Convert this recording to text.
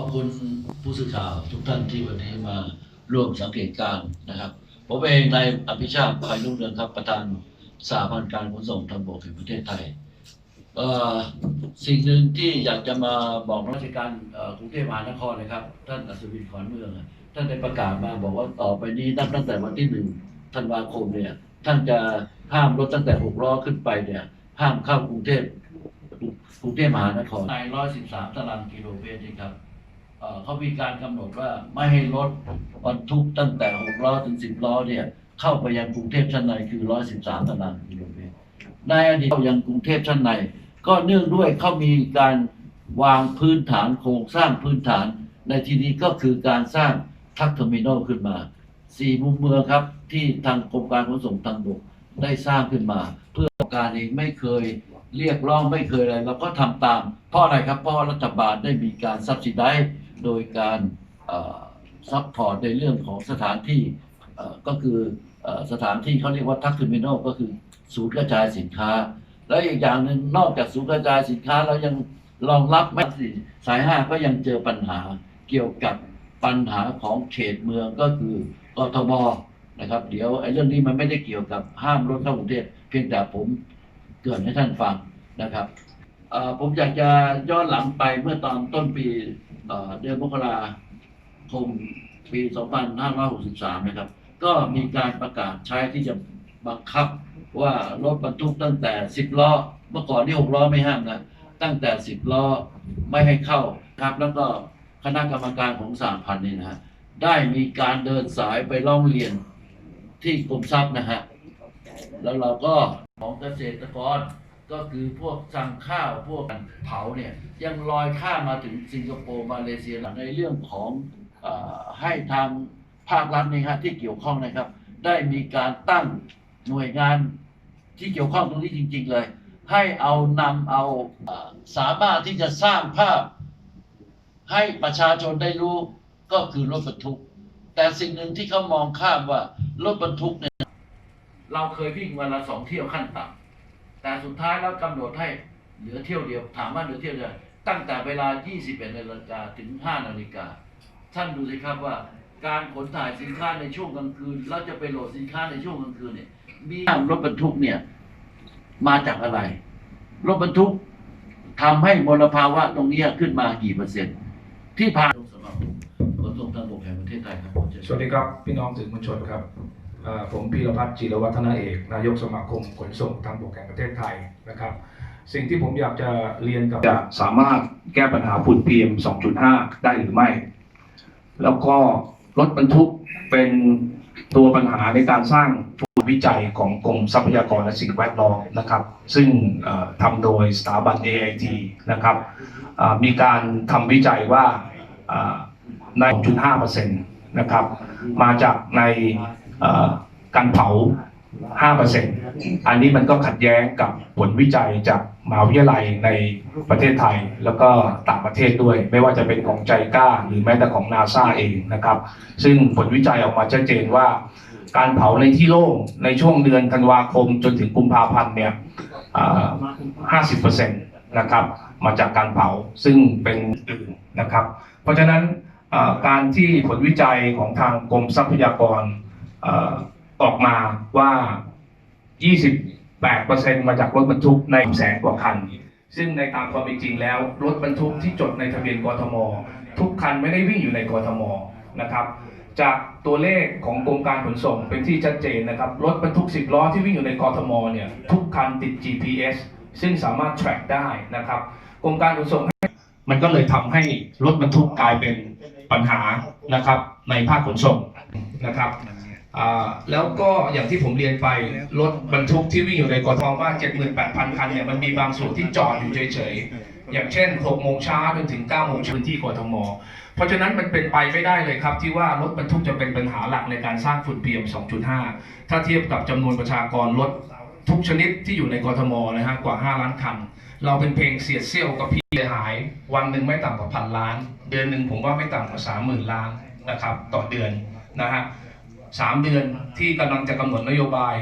ขอบคุณผู้สื่อข่าวทุกท่านที่วันนี้มาร่วมสังเกตการณ์นะครับ ผมเองนายอภิชาติภัยรุ่งเรืองครับประธานสาพันธ์การขนส่งทางบกแห่งประเทศไทยสิ่งหนึ่งที่อยากจะมาบอกราชการกรุงเทพมหานครนะครับ ท่านอัศวินขวัญเมือง ท่านได้ประกาศมาบอกว่าต่อไปนี้นับตั้งแต่วันที่หนึ่งธันวาคมเนี่ยท่านจะห้ามรถตั้งแต่หกล้อขึ้นไปเนี่ยห้ามเข้ากรุงเทพกรุงเทพมหานครในร้อยสิบสามตารางกิโลเมตรนี่ครับ เขามีการกำหนดว่าไม่ให้รถบรรทุกตั้งแต่6ล้อถึง10ล้อเนี่ย เข้าไปยังกรุงเทพชั้นในคือ113ตารางกิโลเมตรในอดีตเข้ายังกรุงเทพชั้นใน ก็เนื่องด้วยเขามีการวางพื้นฐานโครงสร้างพื้นฐาน ในที่นี้ก็คือการสร้างทักเทอร์มินอลขึ้นมาสี่มุมเมืองครับ ที่ทางกรมการขนส่งทางบกได้สร้างขึ้นมา เพื่อการเองไม่เคยเรียกร้องไม่เคยอะไรเราก็ทำตาม เพราะอะไรครับเพราะรัฐบาลได้มีการซับซิได้ โดยการซัพพอร์ตในเรื่องของสถานที่ก็คืออสถานที่เขาเรียกว่าทักเทอร์มินอลก็คือศูนย์กระจายสินค้า แล้วอีกอย่างหนึ่งนอกจากศูนย์กระจายสินค้าเรายังรองรับไม่สิสายห้าก็ยังเจอปัญหาเกี่ยวกับปัญหาของเขตเมืองก็คือกทมนะครับ เดี๋ยวไอ้เรื่องนี้มันไม่ได้เกี่ยวกับห้ามรถเข้ากรุงเทพเพียงแต่ผมเกินให้ท่านฟังนะครับผมอยากจะย้อนหลังไปเมื่อตอนต้นปี เดือนมกราคมปี 2563 นะครับ ก็มีการประกาศใช้ที่จะบังคับว่ารถบรรทุกตั้งแต่ 10 ล้อ เมื่อก่อนนี่ 6 ล้อไม่ห้ามนะ ตั้งแต่ 10 ล้อไม่ให้เข้าครับ แล้วก็คณะกรรมการของสามพันนี่นะฮะ ได้มีการเดินสายไปร้องเรียนที่กรมทรัพย์นะฮะ แล้วเราก็ของเกษตรกร ก็คือพวกสั่งข้าวพวกเผาเนี่ยยังลอยข้ามมาถึงสิงคโปร์มาเลเซียในเรื่องของอให้ทางภาครัฐนี่ฮะที่เกี่ยวข้องนะครับ ได้มีการตั้งหน่วยงานที่เกี่ยวข้องตรงนี้จริง ๆ เลย ให้เอานำเอาสามารถที่จะสร้างภาพ ให้ประชาชนได้รู้ก็คือรถบรรทุก แต่สิ่งหนึ่งที่เขามองข้ามว่ารถบรรทุกเนี่ยเราเคยวิ่งวันละสองเที่ยวขั้นต่ำ แต่สุดท้ายแล้วกำหนดให้เหลือเที่ยวเดียว ถามว่าเหลือเที่ยวเดียวตั้งแต่เวลา 21นาฬิกาถึง 5 นาฬิกา ท่านดูสิครับว่า การขนถ่ายสินค้าในช่วงกลางคืนเราจะไปโหลดสินค้าในช่วงกลางคืนเนี่ยมีรถบรรทุกเนี่ย มาจากอะไร รถบรรทุกทำให้มลภาวะตรงนี้ขึ้นมากี่เปอร์เซ็นต์ ที่ผ่านสมาคมขนส่งทางบกแห่งประเทศไทยครับสวัสดีครับ พี่น้องสื่อมวลชนครับ ผมพีรพัฒน์จิรวัฒนาเอก นายกสมาคมขนส่งทางบกแห่งประเทศไทยนะครับ สิ่งที่ผมอยากจะเรียนกับจะสามารถแก้ปัญหาฝุ่น PM 2.5 ได้หรือไม่ แล้วก็รถบรรทุกเป็นตัวปัญหาในการสร้างผู้วิจัยของกรมทรัพยากรและสิ่งแวดล้อมนะครับ ซึ่งทำโดยสถาบัน AIT นะครับมีการทำวิจัยว่าเอ่อใน2.5%นะครับ มาจากใน การเผา 5%อันนี้มันก็ขัดแย้งกับผลวิจัยจากมหาวิทยาลัยในประเทศไทยแล้วก็ต่างประเทศด้วย ไม่ว่าจะเป็นของใจกล้า หรือแม้แต่ของนาซาเองนะครับ ซึ่งผลวิจัยออกมาชัดเจนว่า การเผาในที่โล่งในช่วงเดือนธันวาคมจนถึงกุมภาพันธ์เนี่ย50%นะครับ มาจากการเผาซึ่งเป็นอื่นนะครับ เพราะฉะนั้นการที่ผลวิจัยของทางกรมทรัพยากร ออกมาว่า 28%มาจากรถบรรทุกในแสนกว่าคัน ซึ่งในตามความเป็นจริงแล้ว รถบรรทุกที่จดในทะเบียนกทม ทุกคันไม่ได้วิ่งอยู่ในกทมนะครับ จากตัวเลขของกรมการขนส่งเป็นที่ชัดเจนนะครับ รถบรรทุก 10 ล้อที่วิ่งอยู่ในกทมเนี่ยทุกคันติด GPS ซึ่งสามารถ track ได้นะครับกรมการขนส่งมันก็เลยทำให้รถบรรทุกกลายเป็นปัญหานะครับในภาคขนส่งนะครับ แล้วก็อย่างที่ผมเรียนไปรถบรรทุกที่วิ่งอยู่ในกทมว่า78,000 คันเนี่ยมันมีบางส่วนที่จอดอยู่เฉยๆ อย่างเช่น 6 โมงเช้าจนถึง 9 โมงเช้าพื้นที่กทม เพราะฉะนั้นมันเป็นไปไม่ได้เลยครับ ที่ว่ารถบรรทุกจะเป็นปัญหาหลักในการสร้างฝุ่น PM 2.5 ถ้าเทียบกับจำนวนประชากรรถทุกชนิดที่อยู่ในกทมนะฮะกว่า 5 ล้านคัน เราเป็นเพลงเสียดเสี้ยวกับพี่เสียหาย วันหนึ่งไม่ต่ำกว่าพันล้าน เดือนหนึ่งผมว่าไม่ต่ำกว่าสามหมื่นล้านนะครับต่อเดือนนะฮะ สามเดือนที่กำลังจะกำหนดนโยบาย